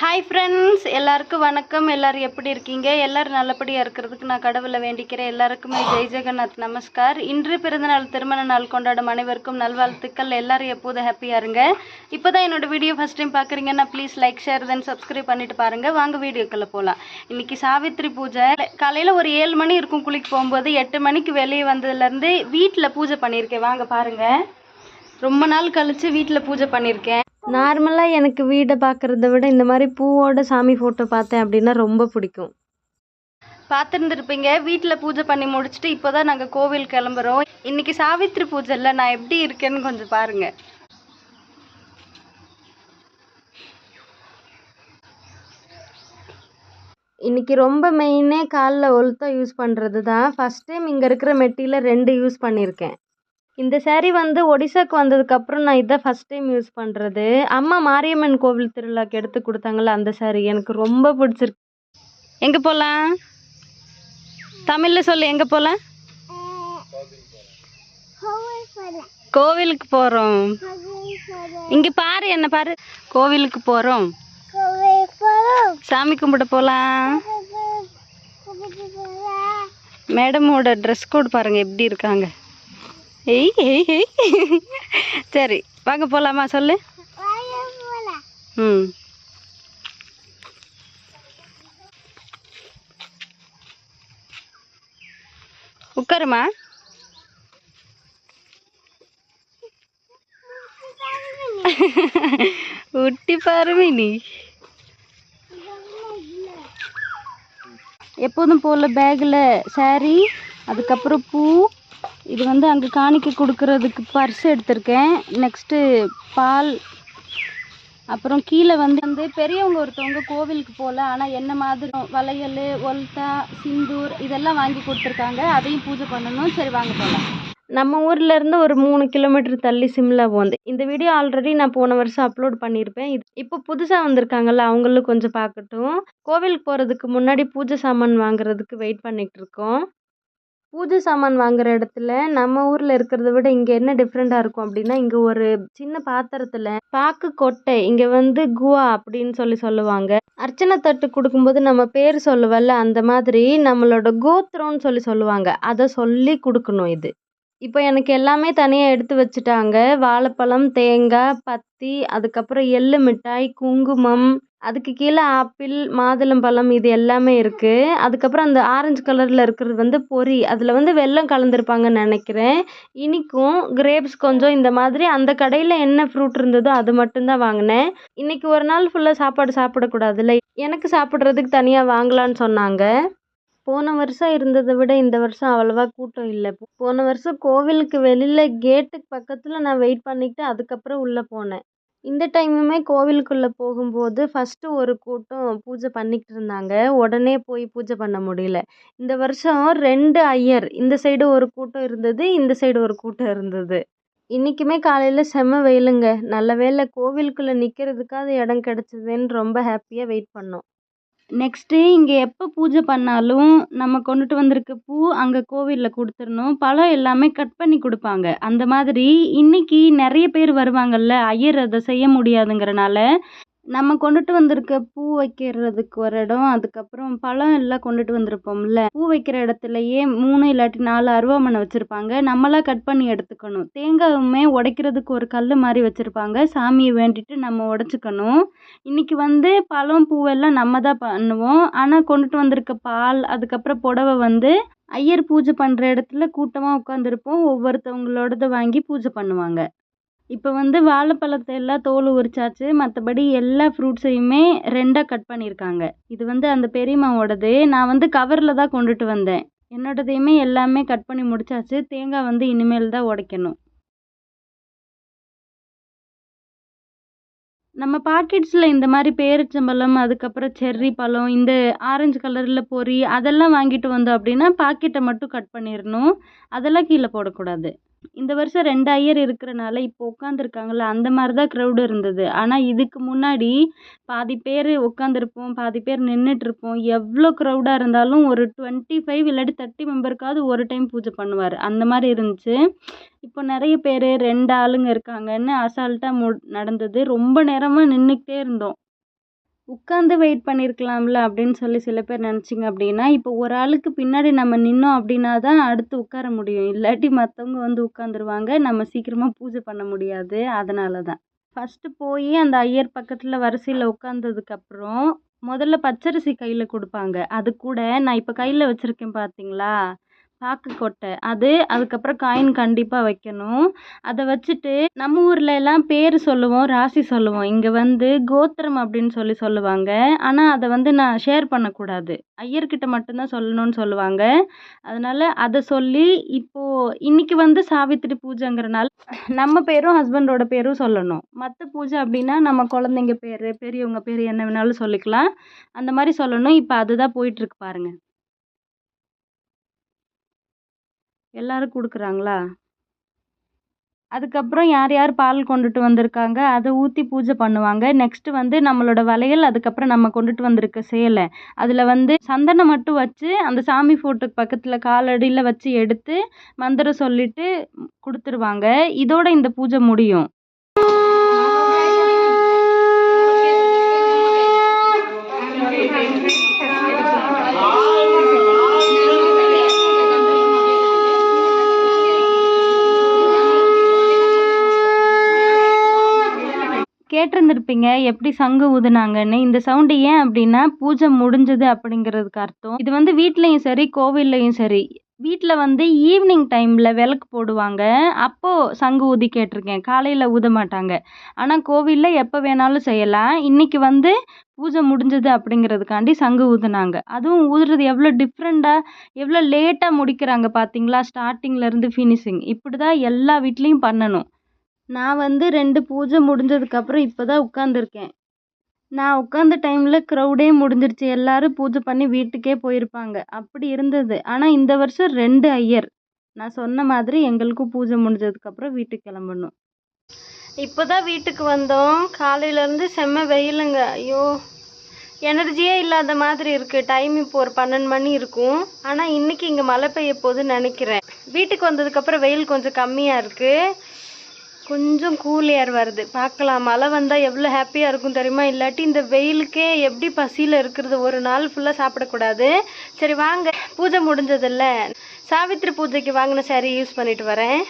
Hi friends எல்லாருக்கும் வணக்கம். எல்லாரும் எப்படி இருக்கீங்க? எல்லோரும் நல்லபடியாக இருக்கிறதுக்கு நான் கடவுளை வேண்டிக்கிறேன். எல்லாருக்குமே ஜெய் ஜெகநாத் நமஸ்கார். இன்று பிறந்தநாள் திருமண நாள் கொண்டாடும் அனைவருக்கும் நல்வாழ்த்துக்கள். எல்லோரும் எப்போதும் ஹாப்பியாக இருங்க. இப்போ தான் என்னோடய வீடியோ ஃபஸ்ட் டைம் பார்க்குறீங்கன்னா please like share then subscribe பண்ணிட்டு பாருங்கள் வாங்க வீடியோக்குள்ளே போகலாம் இன்றைக்கி சாவித்ரி பூஜை. காலையில் ஒரு ஏழு மணி இருக்கும் குளிக்கு போகும்போது எட்டு மணிக்கு வெளியே வந்ததுலேருந்து வீட்டில் பூஜை பண்ணியிருக்கேன். வாங்க பாருங்கள் ரொம்ப நாள் கழித்து வீட்டில் பூஜை பண்ணியிருக்கேன். நார்மலாக எனக்கு வீடை பார்க்குறத விட இந்த மாதிரி பூவோட சாமி ஃபோட்டோ பார்த்தேன் அப்படின்னா ரொம்ப பிடிக்கும். பார்த்துருந்துருப்பீங்க. வீட்டில் பூஜை பண்ணி முடிச்சுட்டு இப்போ தான் நாங்கள் கோவில் கிளம்புறோம். இன்னைக்கு சாவித்ரி பூஜைல நான் எப்படி இருக்கேன்னு கொஞ்சம் பாருங்க. இன்னைக்கு ரொம்ப மெயினே காலில் ஒழுத்தா யூஸ் பண்ணுறது தான் ஃபஸ்ட் டைம் இங்கே இருக்கிற மெட்டியில் ரெண்டு யூஸ் பண்ணியிருக்கேன். இந்த ஸேரீ வந்து ஒடிசாக்கு வந்ததுக்கப்புறம் நான் இதான் ஃபஸ்ட் டைம் யூஸ் பண்ணுறது அம்மா மாரியம்மன் கோவில் திருவிழாக்கு எடுத்து கொடுத்தாங்கல்ல அந்த saree. எனக்கு ரொம்ப பிடிச்சிருக்கு. எங்கே போகலாம் தமிழில் சொல்லு எங்கே போகலாம் கோவிலுக்கு போகிறோம் இங்கே பாரு என்ன பாரு. கோவிலுக்கு போகிறோம் சாமி கும்பிட போகலாம் மேடமோட ட்ரெஸ் கோட் பாருங்கள் எப்படி இருக்காங்க. ஏய் ஏய் ஏய். சரி வாங்க போகலாமா சொல்லு. ம். உட்காருமா. உட்டி பாருமே நீ எப்போதும் போல பேக்கில் சாரி அதுக்கப்புறம் பூ இது வந்து அங்கே காணிக்க கொடுக்கறதுக்கு பர்ஸ் எடுத்திருக்கேன். நெக்ஸ்ட்டு பால் அப்புறம் கீழே வந்து வந்து பெரியவங்க ஒருத்தவங்க கோவிலுக்கு போகல ஆனால் என்ன மாதிரி வளையல் ஒல்தா சிந்தூர் இதெல்லாம் வாங்கி கொடுத்துருக்காங்க. அதையும் பூஜை பண்ணணும். சரி வாங்க போகலாம் நம்ம ஊர்லேருந்து ஒரு மூணு கிலோமீட்டர் தள்ளி சிம்லா போந்து இந்த வீடியோ ஆல்ரெடி நான் போன வருஷம் அப்லோட் பண்ணியிருப்பேன். இது இப்போ புதுசாக வந்திருக்காங்கல்ல அவங்களும் கொஞ்சம் பார்க்கட்டும். கோவிலுக்கு போகிறதுக்கு முன்னாடி பூஜை சாமான் வாங்குறதுக்கு வெயிட் பண்ணிகிட்ருக்கோம் இருக்கோம். பூஜை சாமான் வாங்குற இடத்துல நம்ம ஊரில் இருக்கிறத விட இங்கே என்ன டிஃப்ரெண்ட்டாக இருக்கும் அப்படின்னா இங்கே ஒரு சின்ன பாத்திரத்தில் பாக்கு கொட்டை இங்கே வந்து குவா அப்படின்னு சொல்லி சொல்லுவாங்க. அர்ச்சனை தட்டு கொடுக்கும்போது நம்ம பேர் சொல்லுவல்ல அந்த மாதிரி நம்மளோட கோத்திரம்னு சொல்லி சொல்லுவாங்க. அதை சொல்லி கொடுக்கணும் இது. இப்போ எனக்கு எல்லாமே தனியாக எடுத்து வச்சுட்டாங்க. வாழைப்பழம் தேங்காய் பத்தி அதுக்கப்புறம் எள்ளு மிட்டாய் குங்குமம் அதுக்கு கீழே ஆப்பிள் மாதுளம்பழம் இது எல்லாமே இருக்குது அதுக்கப்புறம் அந்த ஆரஞ்சு கலரில் இருக்கிறது வந்து பொரி அதில் வந்து வெல்லம் கலந்துருப்பாங்கன்னு நினைக்கிறேன். இனிக்கும் கிரேப்ஸ் கொஞ்சம் இந்த மாதிரி அந்த கடையில் என்ன ஃப்ரூட் இருந்ததோ அது மட்டும்தான் வாங்கினேன். இன்னைக்கு ஒரு நாள் ஃபுல்லாக சாப்பாடு சாப்பிடக்கூடாதுல்ல. எனக்கு சாப்பிட்றதுக்கு தனியாக வாங்கலான்னு சொன்னாங்க. போன வருஷம் இருந்ததை விட இந்த வருஷம் அவ்வளவா கூட்டம் இல்லை. போன வருஷம் கோவிலுக்கு வெளியில் கேட்டுக்கு பக்கத்தில் நான் வெயிட் பண்ணிக்கிட்டு அதுக்கப்புறம் உள்ளே போனேன். இந்த டைமுமே கோவிலுக்குள்ளே போகும்போது ஃபஸ்ட்டு ஒரு கூட்டம் பூஜை பண்ணிக்கிட்டு இருந்தாங்க. உடனே போய் பூஜை பண்ண முடியல. இந்த வருஷம் ரெண்டு ஐயர். இந்த சைடு ஒரு கூட்டம் இருந்தது இந்த சைடு ஒரு கூட்டம் இருந்தது. இன்றைக்குமே காலையில் செம்ம வெயிலுங்க. நல்ல வேளை கோவிலுக்குள்ளே நிற்கிறதுக்காவது இடம் கிடச்சிதுன்னு ரொம்ப ஹாப்பியாக வெயிட் பண்ணோம். நெக்ஸ்ட்டு இங்கே எப்போ பூஜை பண்ணாலும் நம்ம கொண்டுட்டு வந்திருக்க பூ அங்கே கோவிலில் கொடுத்துடணும். பழம் எல்லாமே கட் பண்ணி கொடுப்பாங்க. அந்த மாதிரி இன்னைக்கு நிறைய பேர் வருவாங்கல்ல ஐயர் அதை செய்ய முடியாதுங்கிறனால நம்ம கொண்டுட்டு வந்திருக்க பூ வைக்கிறதுக்கு ஒரு இடம் அதுக்கப்புறம் பழம் எல்லாம் கொண்டுட்டு வந்திருப்போம்ல. பூ வைக்கிற இடத்துலையே மூணு இல்லாட்டி நாலு அருவாமனை வச்சுருப்பாங்க. நம்மளா கட் பண்ணி எடுத்துக்கணும். தேங்காயுமே உடைக்கிறதுக்கு ஒரு கல் மாதிரி வச்சுருப்பாங்க. சாமியை வேண்டிட்டு நம்ம உடச்சிக்கணும். இன்னைக்கு வந்து பழம் பூவெல்லாம் நம்ம தான் பண்ணுவோம். ஆனால் கொண்டுட்டு வந்திருக்க பால் அதுக்கப்புறம் புடவை வந்து ஐயர் பூஜை பண்ணுற இடத்துல கூட்டமாக உட்காந்துருப்போம் ஒவ்வொருத்தவங்களோடத வாங்கி பூஜை பண்ணுவாங்க. இப்போ வந்து வாழைப்பழத்தை எல்லாம் தோல் உரிச்சாச்சு. மற்றபடி எல்லா ஃப்ரூட்ஸையுமே ரெண்டாக கட் பண்ணியிருக்காங்க இது வந்து அந்த பெரியம்மாவோடது. நான் வந்து கவரில் தான் கொண்டுட்டு வந்தேன். என்னோடதையுமே எல்லாமே கட் பண்ணி முடிச்சாச்சு. தேங்காய் வந்து இனிமேல் தான் உடைக்கணும். நம்ம பாக்கெட்ஸில் இந்த மாதிரி பேரிச்சம்பழம் அதுக்கப்புறம் செர்ரி பழம் இந்த ஆரஞ்சு கலரில் பொரி அதெல்லாம் வாங்கிட்டு வந்தோம் அப்படின்னா பாக்கெட்டை மட்டும் கட் பண்ணிடணும் அதெல்லாம் கீழே போடக்கூடாது. இந்த வருஷம் ரெண்டு ஐயர் இருக்கிறனால இப்போ உட்காந்துருக்காங்கல்ல அந்த மாதிரி தான் க்ரௌடு இருந்தது. ஆனால் இதுக்கு முன்னாடி பாதி பேர் உட்காந்துருப்போம் பாதி பேர் நின்றுட்ருப்போம் எவ்வளோ க்ரௌடாக இருந்தாலும் ஒரு டுவெண்ட்டி ஃபைவ் இல்லாட்டி தேர்ட்டி மெம்பருக்காவது ஒரு டைம் பூஜை பண்ணுவார். அந்த மாதிரி இருந்துச்சு. இப்போ நிறைய பேர் ரெண்டு ஆளுங்க இருக்காங்கன்னு அசால்ட்டாக மு நடந்தது. ரொம்ப நேரமாக நின்றுக்கிட்டே இருந்தோம். உட்காந்து வெயிட் பண்ணியிருக்கலாம்ல அப்படின்னு சொல்லி சில பேர் நினச்சிங்க அப்படின்னா இப்போ ஒரு ஆளுக்கு பின்னாடி நம்ம நின்னோம் அப்படின்னா தான் அடுத்து உட்கார முடியும். இல்லாட்டி மற்றவங்க வந்து உட்காந்துருவாங்க நம்ம சீக்கிரமாக பூஜை பண்ண முடியாது. அதனால தான். ஃபஸ்ட்டு போய் அந்த ஐயர் பக்கத்தில் வரிசையில் உட்காந்ததுக்கப்புறம் முதல்ல பச்சரிசி கையில் கொடுப்பாங்க. அது கூட நான் இப்போ கையில் வச்சுருக்கேன் பார்த்தீங்களா பாக்கு கொட்டை. அது அதுக்கப்புறம் காயின் கண்டிப்பாக வைக்கணும். அதை வச்சுட்டு நம்ம ஊரில் எல்லாம் பேர் சொல்லுவோம் ராசி சொல்லுவோம். இங்கே வந்து கோத்திரம் அப்படின்னு சொல்லி சொல்லுவாங்க. ஆனால் அதை வந்து நான் ஷேர் பண்ணக்கூடாது. ஐயர்கிட்ட மட்டும்தான் சொல்லணும்னு சொல்லுவாங்க. அதனால் அதை சொல்லி இப்போது இன்னைக்கு வந்து சாவித்திரி பூஜைங்கிறனால நம்ம பேரும் ஹஸ்பண்டோட பேரும் சொல்லணும். மற்ற பூஜை அப்படின்னா நம்ம குழந்தைங்க பேர் பெரியவங்க பேர் என்ன வேணாலும் சொல்லிக்கலாம். அந்த மாதிரி சொல்லணும். இப்போ அதுதான் போயிட்டுருக்கு பாருங்கள் எல்லாரும் கொடுக்குறாங்களா? அதுக்கப்புறம் யார் யார் பால் கொண்டுட்டு வந்திருக்காங்க? அதை ஊற்றி பூஜை பண்ணுவாங்க. நெக்ஸ்ட்டு வந்து நம்மளோட வளையல் அதுக்கப்புறம் நம்ம கொண்டுட்டு வந்திருக்க சேலை. அதில் வந்து சந்தனம் மட்டும் வச்சு அந்த சாமி ஃபோட்டோக்கு பக்கத்தில் காலடியில் வச்சு எடுத்து மந்திரம் சொல்லிட்டு கொடுத்துருவாங்க. இதோட இந்த பூஜை முடியும். கேட்டிருந்திருப்பீங்க. எப்படி சங்கு ஊதுனாங்கன்னு. இந்த சவுண்டு ஏன் அப்படின்னா பூஜை முடிஞ்சது அப்படிங்கிறதுக்கு அர்த்தம். இது வந்து வீட்லேயும் சரி கோவில்லையும் சரி. வீட்டில் வந்து ஈவினிங் டைமில் விளக்கு போடுவாங்க. அப்போது சங்கு ஊதி கேட்டிருக்கேன். காலையில் ஊத மாட்டாங்க. ஆனால் கோவிலில் எப்போ வேணாலும் செய்யலாம். இன்றைக்கி வந்து பூஜை முடிஞ்சது அப்படிங்கிறதுக்காண்டி சங்கு ஊதுனாங்க. அதுவும் ஊதுறது எவ்வளோ டிஃப்ரெண்ட்டாக எவ்வளோ லேட்டாக முடிக்கிறாங்க பார்த்தீங்களா? ஸ்டார்டிங்லேருந்து ஃபினிஷிங் இப்படி தான் எல்லா வீட்லேயும் பண்ணணும். நான் வந்து ரெண்டு பூஜை முடிஞ்சதுக்கப்புறம் இப்போ தான் உட்காந்துருக்கேன் நான் உட்காந்த டைமில் க்ரௌடே முடிஞ்சிருச்சு. எல்லாரும் பூஜை பண்ணி வீட்டுக்கே போயிருப்பாங்க. அப்படி இருந்தது. ஆனால் இந்த வருஷம் ரெண்டு ஐயர். நான் சொன்ன மாதிரி எங்களுக்கும் பூஜை முடிஞ்சதுக்கப்புறம் வீட்டுக்கு கிளம்பணும். இப்போ தான் வீட்டுக்கு வந்தோம். காலையிலேருந்து செம்ம வெயிலுங்க. ஐயோ எனர்ஜியே இல்லாத மாதிரி இருக்குது டைம் இப்போ ஒரு பன்னெண்டு மணி இருக்கும். ஆனால் இன்றைக்கி இங்கே மழை பெய்ய போகுதுன்னு நினைக்கிறேன். வீட்டுக்கு வந்ததுக்கப்புறம் வெயில் கொஞ்சம் கம்மியாக இருக்குது கொஞ்சம் கூல் ஏர் வருது. பார்க்கலாம். மழை வந்தால் எவ்வளோ ஹாப்பியாக இருக்கும் தெரியுமா? இல்லாட்டி இந்த வெயிலுக்கே எப்படி பசியில் இருக்கிறது? ஒரு நாள் ஃபுல்லாக சாப்பிடக்கூடாது. சரி வாங்க. பூஜை முடிஞ்சதில்ல. சாவித்திரி பூஜைக்கு வாங்கின சாரி யூஸ் பண்ணிட்டு வரேன்.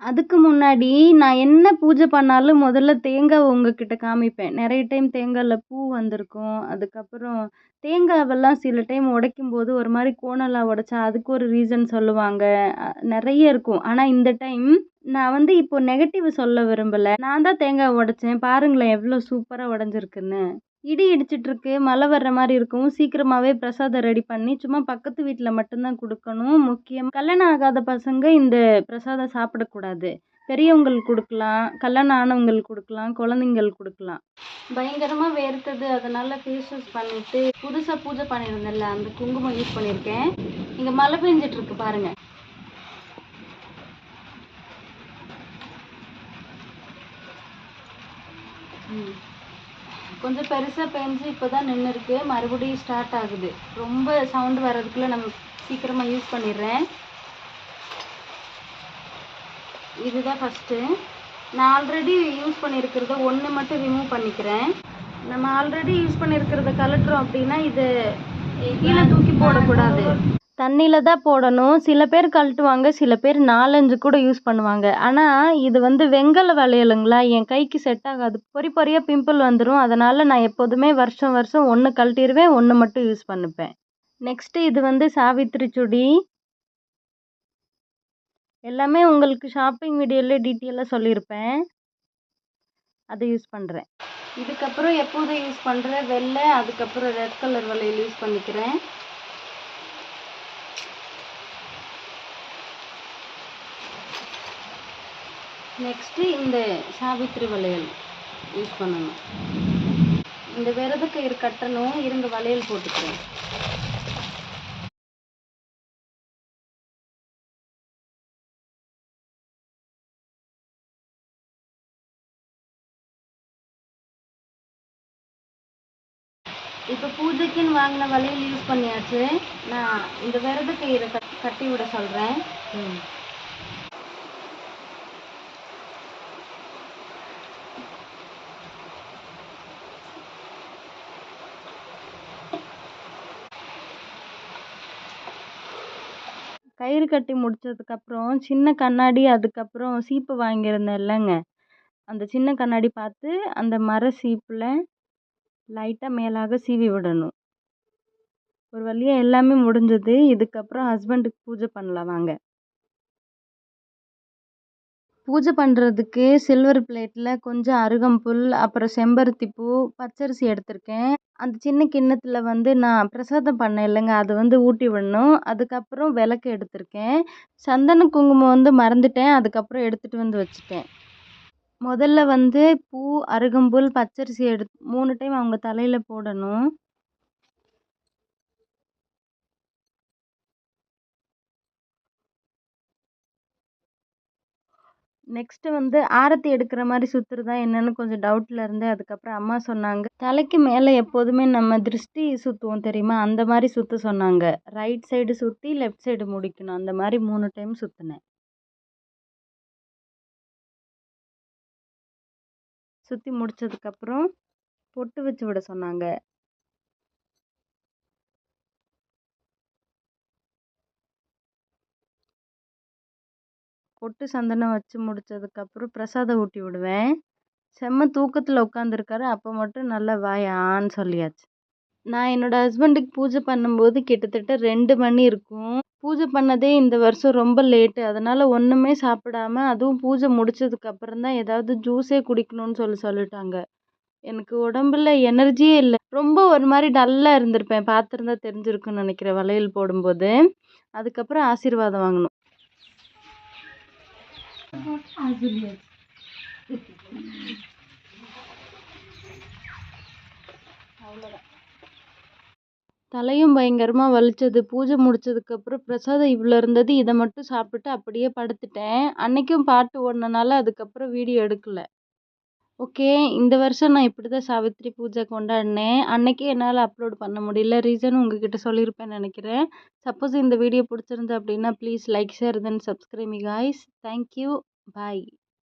அதுக்கு முன்னாடி நான் என்ன பூஜை பண்ணாலும் முதல்ல தேங்காய் உங்ககிட்ட காமிப்பேன். நிறைய டைம் தேங்காயில் பூ வந்திருக்கும். அதுக்கப்புறம் தேங்காவெல்லாம் சில டைம் உடைக்கும் போது ஒரு மாதிரி கோணலாக உடைச்சா அதுக்கு ஒரு ரீசன் சொல்லுவாங்க. நிறைய இருக்கும். ஆனால் இந்த டைம் நான் வந்து இப்போ நெகட்டிவ் சொல்ல விரும்பலை. நான் தான் தேங்காய் உடைச்சேன். பாருங்களேன் எவ்வளோ சூப்பராக உடஞ்சிருக்குன்னு. இடி இடிச்சிட்டு இருக்கு மழை வர்ற மாதிரி இருக்கும். சீக்கிரமாகவே பிரசாதம் ரெடி பண்ணி சும்மா பக்கத்து வீட்டில் மட்டும்தான் கொடுக்கணும். முக்கியம் கல்யாணம் ஆகாத பசங்க இந்த பிரசாதம் சாப்பிடக்கூடாது. பெரியவங்களுக்கு கொடுக்கலாம் கல்யாணம் ஆனவங்களுக்கு கொடுக்கலாம் குழந்தைங்களுக்கு கொடுக்கலாம். பயங்கரமாக வேர்த்தது அதனால ஃபேஸ் வாஷ் பண்ணிட்டு புதுசாக பூஜை பண்ணியிருந்தேன்ல அந்த குங்குமம் யூஸ் பண்ணியிருக்கேன். இங்கே மழை பெஞ்சிட்டு இருக்கு பாருங்க. ம். கொஞ்சம் பெருசாக பெஞ்சு இப்போ தான் நின்று இருக்கு மறுபடியும் ஸ்டார்ட் ஆகுது. ரொம்ப சவுண்டு வர்றதுக்குள்ளே நம்ம சீக்கிரமாக யூஸ் பண்ணிடுறேன். இதுதான் ஃபஸ்ட்டு நான் ஆல்ரெடி யூஸ் பண்ணியிருக்கிறத ஒன்று மட்டும் ரிமூவ் பண்ணிக்கிறேன். நம்ம ஆல்ரெடி யூஸ் பண்ணியிருக்கிறத கலட்டுறோம் அப்படின்னா இது கீழே தூக்கி போடக்கூடாது. தண்ணியில் தான் போடணும். சில பேர் கழட்டுவாங்க சில பேர் நாலஞ்சு கூட யூஸ் பண்ணுவாங்க. ஆனால் இது வந்து வெங்கல வளையலுங்களா? என் கைக்கு செட் ஆகாது. பொறி பொறியாக பிம்பிள் வந்துடும் அதனால் நான் எப்போதுமே வருஷம் வருஷம் ஒன்று கழட்டிடுவேன் ஒன்று மட்டும் யூஸ் பண்ணிப்பேன். நெக்ஸ்ட்டு இது வந்து சாவித்திரி சுடி. எல்லாமே உங்களுக்கு ஷாப்பிங் வீடியோவில் டீட்டெயிலாக சொல்லியிருப்பேன். அதை யூஸ் பண்ணுறேன் இதுக்கப்புறம் எப்போதும் யூஸ் பண்ணுற வெள்ளை அதுக்கப்புறம் ரெட் கலர் வளையல் யூஸ் பண்ணிக்கிறேன். நெக்ஸ்ட்டு இந்த சாவித்திரி வளையல் யூஸ் பண்ணணும். இந்த விரத கயிறு கட்டணும் இருங்க வளையல் போட்டுக்கிறேன். இப்போ பூஜைக்குன்னு வாங்கின வளையல் யூஸ் பண்ணியாச்சு. நான் இந்த விரத கயிறை கட் கட்டி விட சொல்கிறேன் கயிறு கட்டி முடிச்சதுக்கப்புறம் சின்ன கண்ணாடி அதுக்கப்புறம் சீப்பு வாங்கியிருந்தேன் இல்லைங்க. அந்த சின்ன கண்ணாடி பார்த்து அந்த மர சீப்பில் லைட்டாக மேலாக சீவி விடணும். ஒரு வழியாக எல்லாமே முடிஞ்சது. இதுக்கப்புறம் ஹஸ்பண்டுக்கு பூஜை பண்ணலாம் வாங்க. பூஜை பண்ணுறதுக்கு சில்வர் பிளேட்டில் கொஞ்சம் அருகம்புல் அப்புறம் செம்பருத்தி பூ பச்சரிசி எடுத்திருக்கேன். அந்த சின்ன கிண்ணத்தில் வந்து நான் பிரசாதம் பண்ணேன் இல்லைங்க. அது வந்து ஊட்டி விடணும். அதுக்கப்புறம் விளக்கு எடுத்திருக்கேன். சந்தன குங்குமம் வந்து மறந்துட்டேன். அதுக்கப்புறம் எடுத்துகிட்டு வந்து வச்சுட்டேன். முதல்ல வந்து பூ அருகம்புல் பச்சரிசி எடு மூணு டைம் அவங்க தலையில் போடணும். நெக்ஸ்ட்டு வந்து ஆரத்தி எடுக்கிற மாதிரி சுற்றுறதா என்னன்னு கொஞ்சம் டவுட்டில் இருந்தேன் அதுக்கப்புறம் அம்மா சொன்னாங்க. தலைக்கு மேலே எப்போதுமே நம்ம திருஷ்டி சுற்றுவோம் தெரியுமா? அந்த மாதிரி சுற்ற சொன்னாங்க. ரைட் சைடு சுற்றி லெஃப்ட் சைடு முடிக்கணும். அந்த மாதிரி மூணு டைம் சுற்றினேன் சுற்றி முடிச்சதுக்கப்புறம் பொட்டு வச்சு விட சொன்னாங்க. பொட்டு சந்தனம் வச்சு முடிச்சதுக்கப்புறம் பிரசாதம் ஊட்டி விடுவேன். செம்ம தூக்கத்தில் உட்காந்துருக்காரு அப்போ மட்டும் நல்லா வாய் ஆன்னு சொல்லியாச்சு. நான் என்னோடய ஹஸ்பண்டுக்கு பூஜை பண்ணும்போது கிட்டத்தட்ட ரெண்டு மணி இருக்கும். பூஜை பண்ணதே இந்த வருஷம் ரொம்ப லேட்டு அதனால் ஒன்றுமே சாப்பிடாம அதுவும் பூஜை முடிச்சதுக்கப்புறம் தான் ஏதாவது ஜூஸே குடிக்கணும்னு சொல்லி சொல்லிட்டாங்க. எனக்கு உடம்புல எனர்ஜியே இல்லை. ரொம்ப ஒரு மாதிரி டல்லாக இருந்திருப்பேன். பார்த்துருந்தா தெரிஞ்சிருக்குன்னு நினைக்கிறேன். வளையல் போடும்போது. அதுக்கப்புறம் ஆசீர்வாதம் வாங்கணும். தலையும் பயங்கரமாக வலிச்சது. பூஜை முடிச்சதுக்கப்புறம் பிரசாதம் இவ்வளோ இருந்தது இதை மட்டும் சாப்பிட்டுட்டு அப்படியே படுத்துட்டேன். அன்னைக்கும் பாட்டு ஓடினனால அதுக்கப்புறம் வீடியோ எடுக்கல. ஓகே இந்த வருஷம் நான் இப்படி தான் சாவித்திரி பூஜை கொண்டாடினேன். அன்றைக்கே என்னால் அப்லோட் பண்ண முடியல. ரீசன் உங்ககிட்ட சொல்லியிருப்பேன் நினைக்கிறேன். சப்போஸ் இந்த வீடியோ பிடிச்சிருந்து அப்படின்னா please like share then subscribe guys thank you bye